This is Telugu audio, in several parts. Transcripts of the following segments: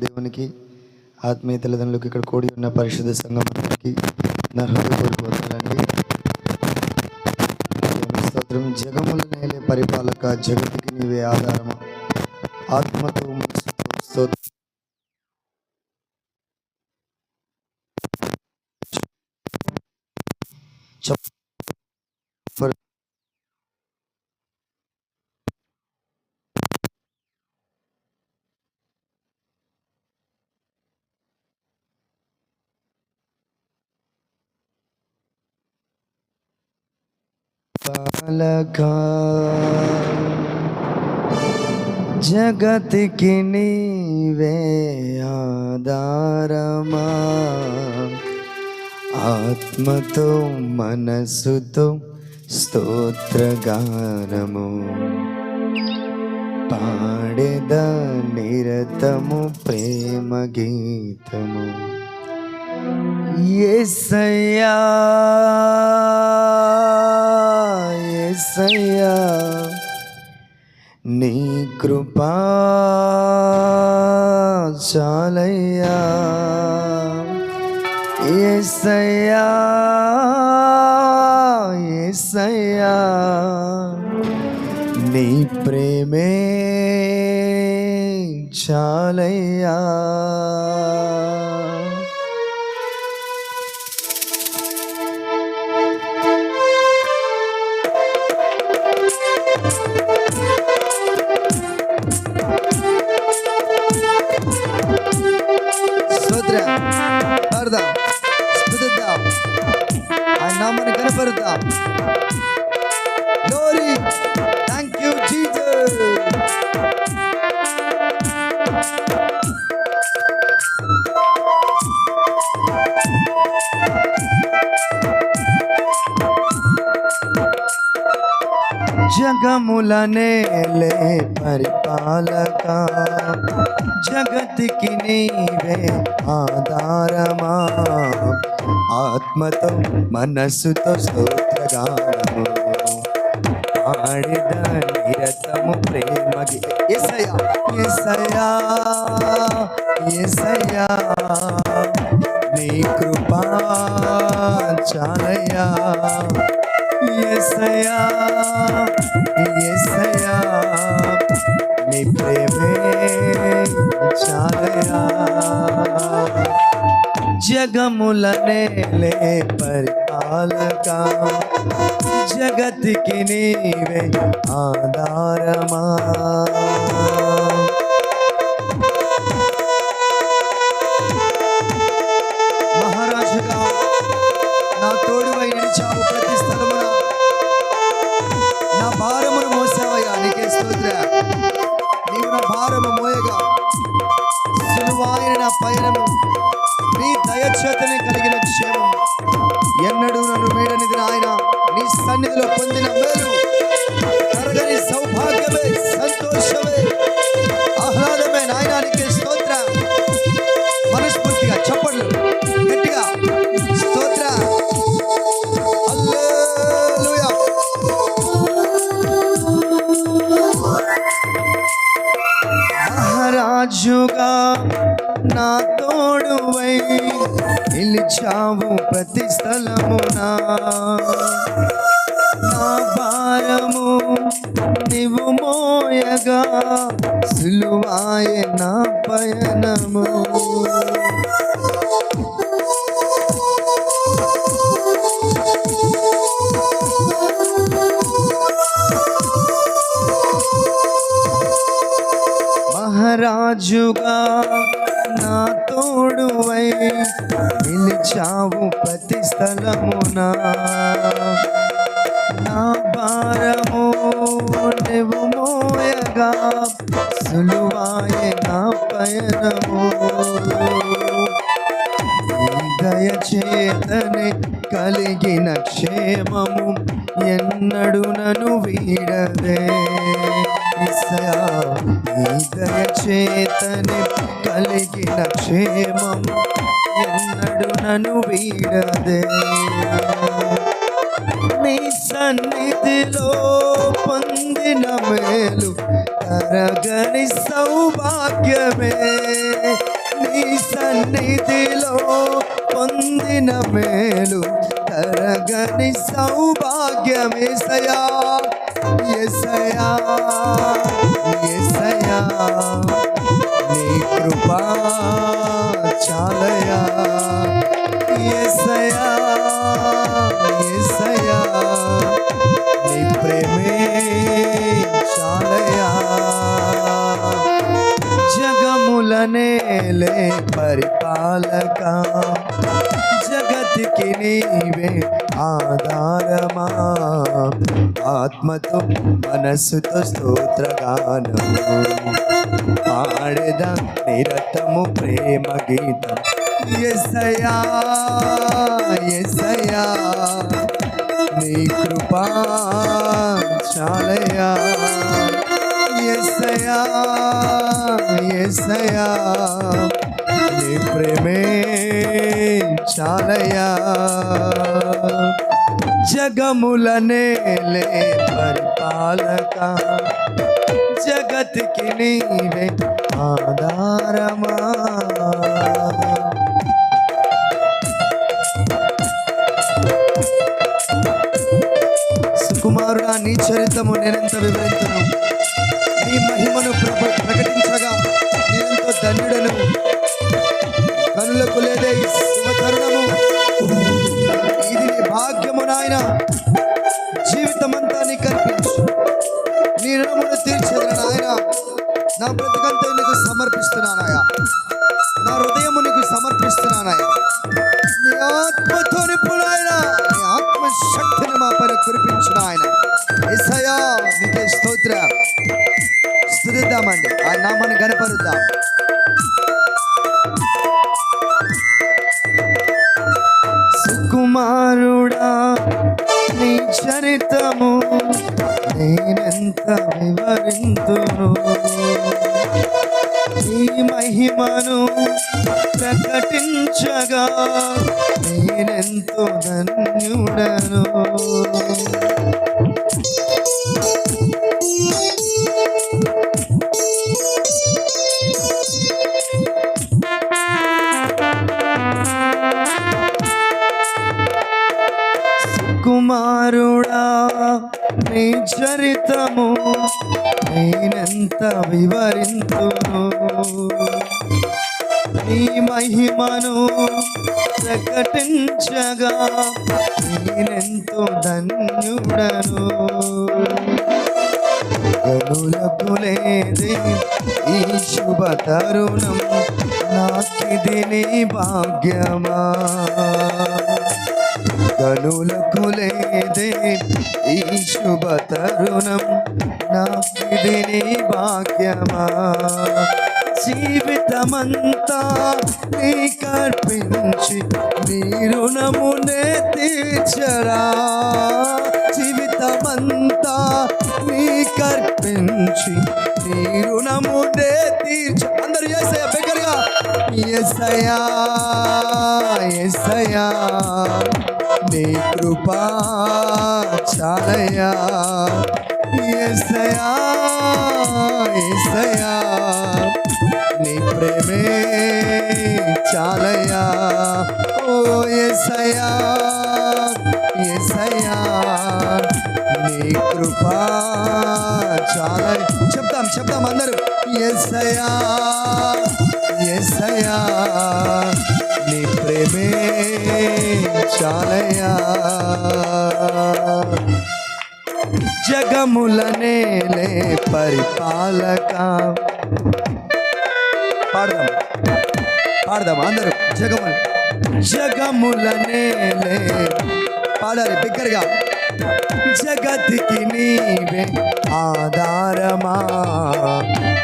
దేవునికి ఆత్మీయ తల్లిదండ్రులకు ఇక్కడ కూడి ఉన్న పరిశుద్ధ సంఘానికి నా స్తోత్రం జగముల నేలే పరిపాలక జగతికి నీవే ఆధారమా. ఆత్మతో మనసు స్తోత్రం చెప్ప- పాలక జగతికి నీవే ఆధారమా ఆత్మతో మనసుతో స్తోత్రగానము పాడెద నిరతము ప్రేమ గీతము ఏసయ్యా ఏసయ్యా నీ కృపా చాలయ్యా ఏసయ్యా ఏసయ్యా నీ ప్రేమే చాలయ్యా జగముల నేలే పరిపాలక జగతికి నీవే ఆధారమా ఆత్మతో మనస్సుతో స్తోత్రగానము ఆడిద నిరతము ప్రేమగి ఎసయా ఎసయా ఎసయా నీ కృపా చాలయ్యా ఎసయా ఎసయా నీ ప్రేమే చాలయా జగముల నేలే పరిపాలక జగతికి నీవే ఆధారమా మహారాజుగా మహారాజుగా నా తోడువై నిలిచావు ప్రతి స్థలమున. నా భారము నువ్వు మోయగా సులువాయ నా పయనము. దయచేతనే కలిగిన క్షేమము ఎన్నడు నను వీడదే హృదయ చేతని కలిగిన క్షేమం ఎన్నడు నన్ను వీడదే. నీ సన్నిధిలో పొందిన మేలు తరగని సౌభాగ్యమే. నీ సన్నిధిలో పొందిన మేలు తరగని సౌభాగ్యమే. సయా ఎసయా ఎసయా నీ కృపా చాలయా ఎసయా ఎసయా నీ ప్రేమే చాలయా జగములనేలే పరిపాలక జగతికి నీవే ఆధారమా? ఆత్మతో మనస్సుతో స్తోత్రగానము. ఆడద నిరతము ప్రేమ గీతం. ఎసయా ఎసయా నీ కృపా చాలయా ఎసయా ఎసయా నీ ప్రేమే చాలయా? జగములనేలే పరిపాలక జగతికి నీవే ఆధారమా? సుకుమారుడా నీ చరితము నేనెంత వివరించను? నీ మహిమను ప్రకటించగా నేనెంతో ధన్యుడను. కనులకు లేదే ఇది నీ భాగ్యము నాయన. జీవితమంతా నీ కనిపించు నీ రుణమును తీర్చేదిన నాయన. నా బ్రతుకంతా నీకు సమర్పిస్తున్నానాయా నా హృదయము నీకు సమర్పిస్తున్నానాయా నీ ఆత్మతో నింపుడు ఆయన నీ ఆత్మ మా పైన కురిపించిన ఆయన ఎసయా నీకే స్తోత్ర. స్థుతిద్దామండి. ఆ నామాన్ని గనపరుద్దాం వివరింతును నీ మహిమను ప్రకటించగా నేనెంతో ధన్యుడను. కుమారుడు నీ చరితము నేనెంత వివరింతును? నీ మహిమను ప్రకటించగా నేనెంతో ధన్యుడను. గనులకు లేదే ఈ శుభ తరుణం నాకిది నీ భాగ్యమా? గనులకు లేదే ఈ శుభ తరుణం నాకిది నీ భాగ్యమా. జీవితమంతా నీ కర్పించి నీ రుణమునే తీర్చరా. జీవితమంతా నీ కర్పించి నీ రుణమునే తీర్చ. అందరూ చేసే బిగ్గరగా ఎసయా ఎసయా నీ కృపా చాలయా ఎసయా ఎసయా నీ ప్రేమే చాలయా ఓ ఎసయా ఎసయా నీ కృపా చాలా చెప్తాం చెప్తాం అందరూ. ఎసయా ఎసయా నీ ప్రేమే చాలయా జగములనేలే పరిపాలక. పాడదాం. పాడదాం అందరూ జగములు. జగములనేలే పాడాలి బిగ్గరగా. జగతికి నీవే ఆధారమా.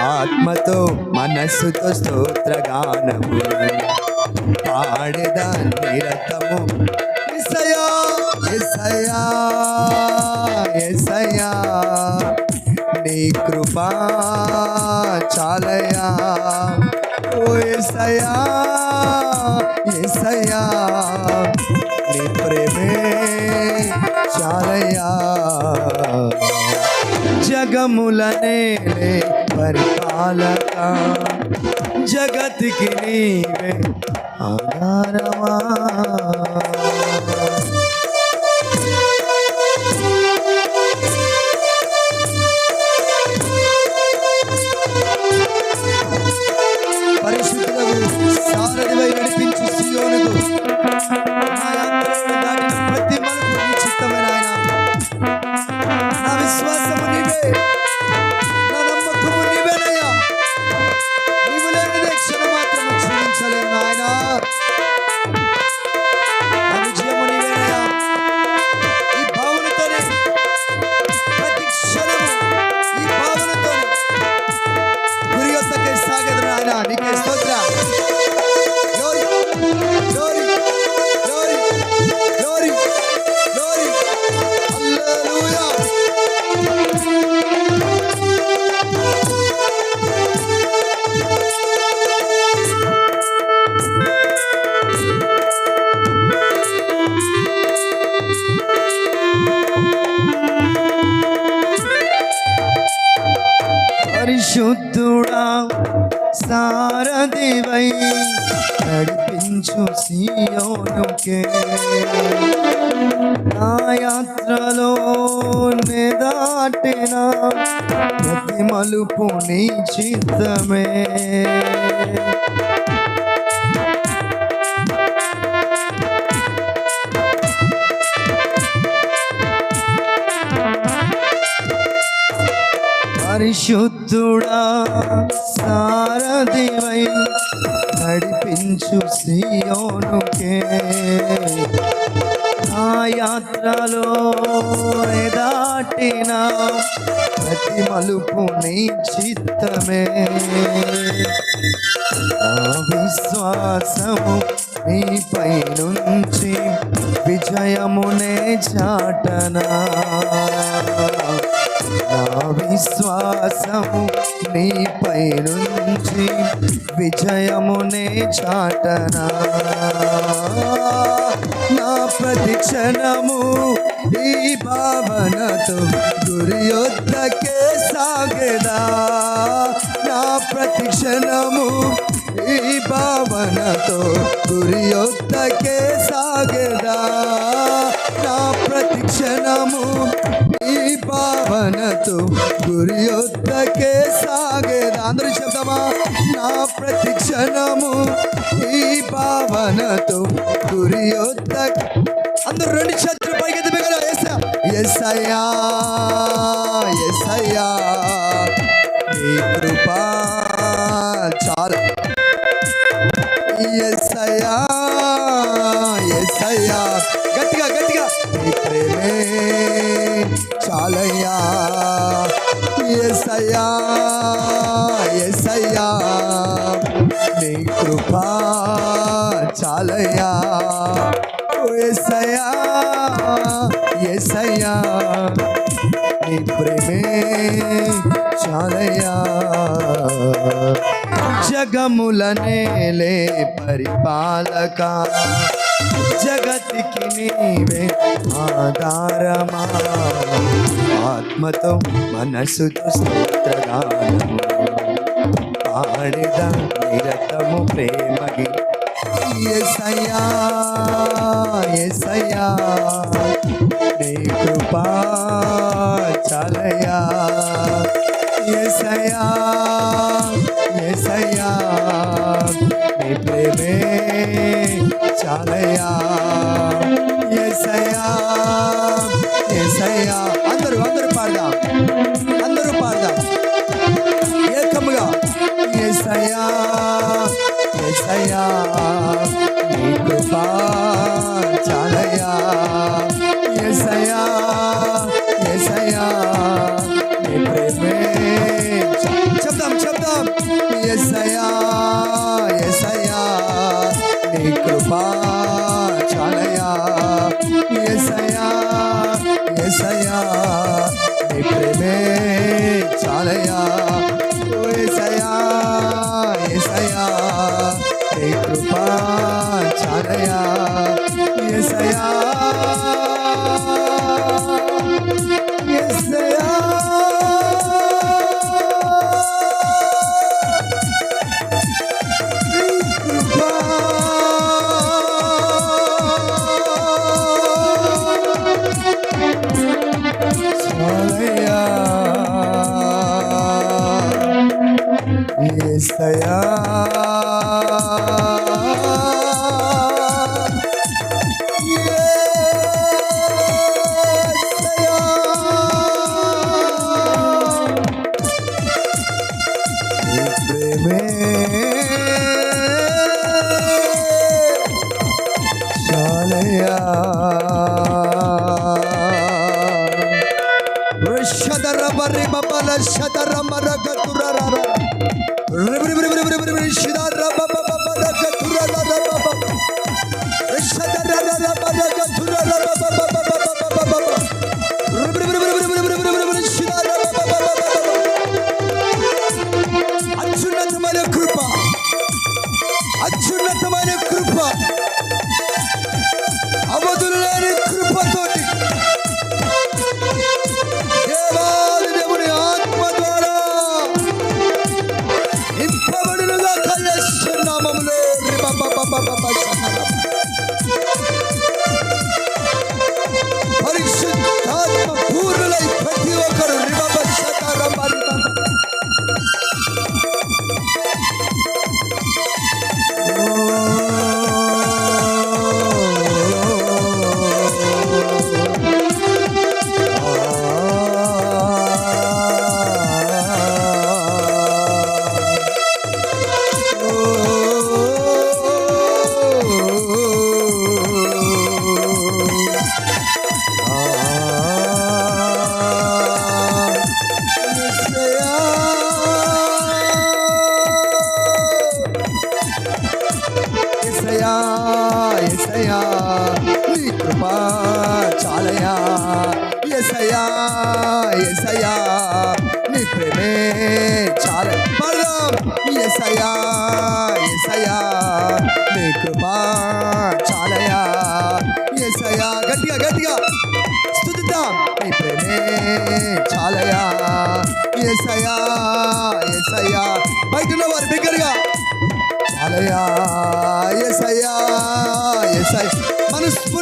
ఆత్మతో మనస్సుతో స్తోత్రగానము. పాడేదా నిరతము ఎసయా ఎసయా ఎసయా నీ కృపా చాలయా ఓ ఎసయా ఎసయా నీ ప్రేమే చాలయా జగముల నేలే పరిపాలక జగతికి నీవే ఆధారమా పరిశుద్ధులకు పరిశుద్ధుడా సారథివై నడిపించు సియోనుకే. నా యాత్రలో దాటిన ప్రతి మలుపు నీ చిత్తమే. నా విశ్వాసము నీపై నుంచి విజయమునే చాటనా. నా విశ్వాసము నీపై నుంచి విజయమునే చాటనా. నా ప్రతి క్షణము ఈ భావనతో గురి సాగదా. నా ప్రతి క్షణము ఈ భావనతో గురి సాగదా. నా ప్రతి క్షణము భావనతో గురి యొద్దకే సాగేదా? అందరూ చెప్తామా నా ప్రతి క్షణము ఈ భావనతో గురి యొద్ద అందరూ రెండు చేతులు పైకి దిగల ఎస్ఐయా ఎస్ఐయా నీ జగముల నేలే పరిపాలక. జగతికి నీవే ఆధారమా. ఆత్మతో మనసుతో స్తోత్రగానము. పాడిద నిరతము ప్రేమగి ఎసయ్యా ఎసయ్యా నీ కృపా చాలయ్యా. ఎసయ్యా ఎసయ్యా నీ ప్రేమే చాలయ్యా. ఎసయ్యా ఎసయ్యా అందరూ అందరూ పాడదాం. అందరూ పాడదాం. ఏకముగా. ఎసయ్యా মায়া ঋষদর বরে বাবল সদর মরগ তুরারা ঋষদর বাবা রাখাই এসছে নাম আমাদের বাবা বাবা বাবা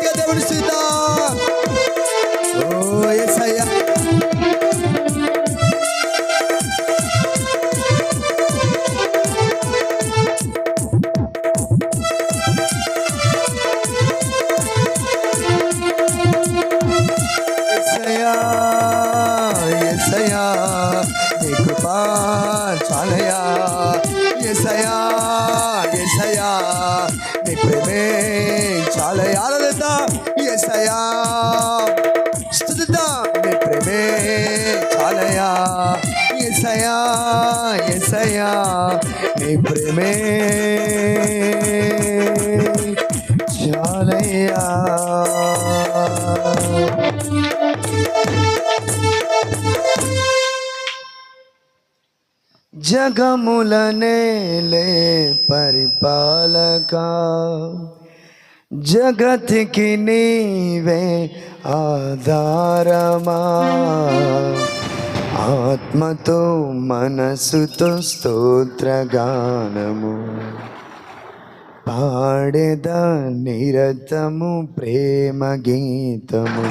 మనస్ఫూర్తిగా దేవుని స్థిత ఓ ప్రేమే చాలయ్యా జగములనేలే పరిపాలక జగతికి నీవే ఆధారమా ఆత్మతో మనసుతో స్తోత్రగానము. పాడేద నిరతము ప్రేమ గీతము.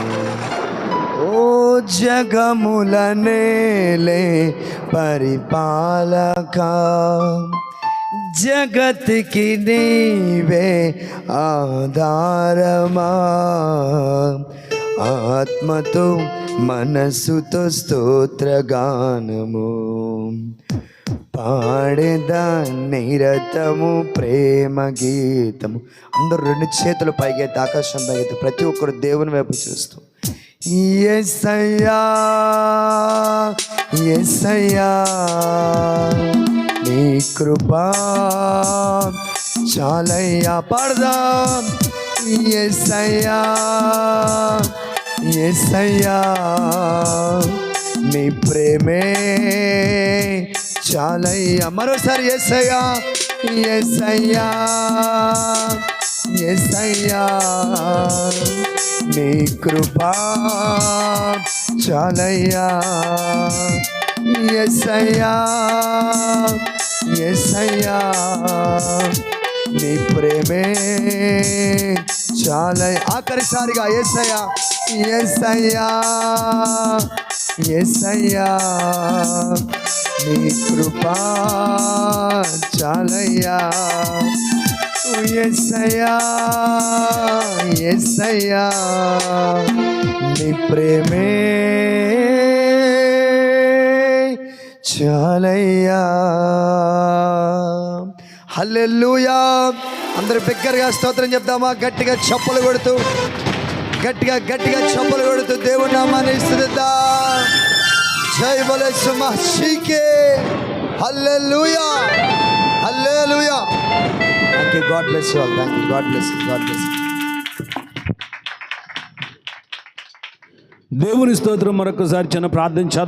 ఓ జగముల నేలే పరిపాలక. జగత్కి నీవే ఆధారమా. ఆత్మతో మనసుతో స్తోత్రగానము. పాడేదా నిరతము ప్రేమ గీతము. అందరూ రెండు చేతులు పైకెత్తి ఆకాశం పైకెత్తి ప్రతి ఒక్కరు దేవుని వైపు చూస్తూ. ఎస్సయ్యా ఎస్సయ్యా నీ కృపా చాలయ్యా. పాడదాం. ఎస్సయ్యా ఎస్సయ్యా నీ ప్రేమే చాలయ్యా. మరోసారి ఎస్సయ్యా ఎస్సయ్యా ఎస్సయ్యా నీ కృపా చాలయ్యా. ఎస్సయ్యా ఎస్సయ్యా నీ ప్రేమే చాలయ్య ఆఖరిసారిగా ఎస్సయ్యా ఎస్సయ్యా ఎస్సయ్యా నీ కృపా చాలయ్యా ఎస్సయ్యా ఎస్సయ్యా నీ ప్రేమే చాలయ్యా హల్లెల్లుయా అందరు బిగ్గరగా స్తోత్రం చెప్దామా? గట్టిగా చప్పలు కొడుతూ గట్టిగా గట్టిగా చప్పలు కొడుతూ దేవుడి నామాన్ని ఇస్తుందా జై బలేసు మహీకే hallelujah hallelujah. Thank you God bless you all thank you God bless God bless దేవుని స్తోత్రం మరొకసారి చిన్న ప్రార్థన చేద్దాం.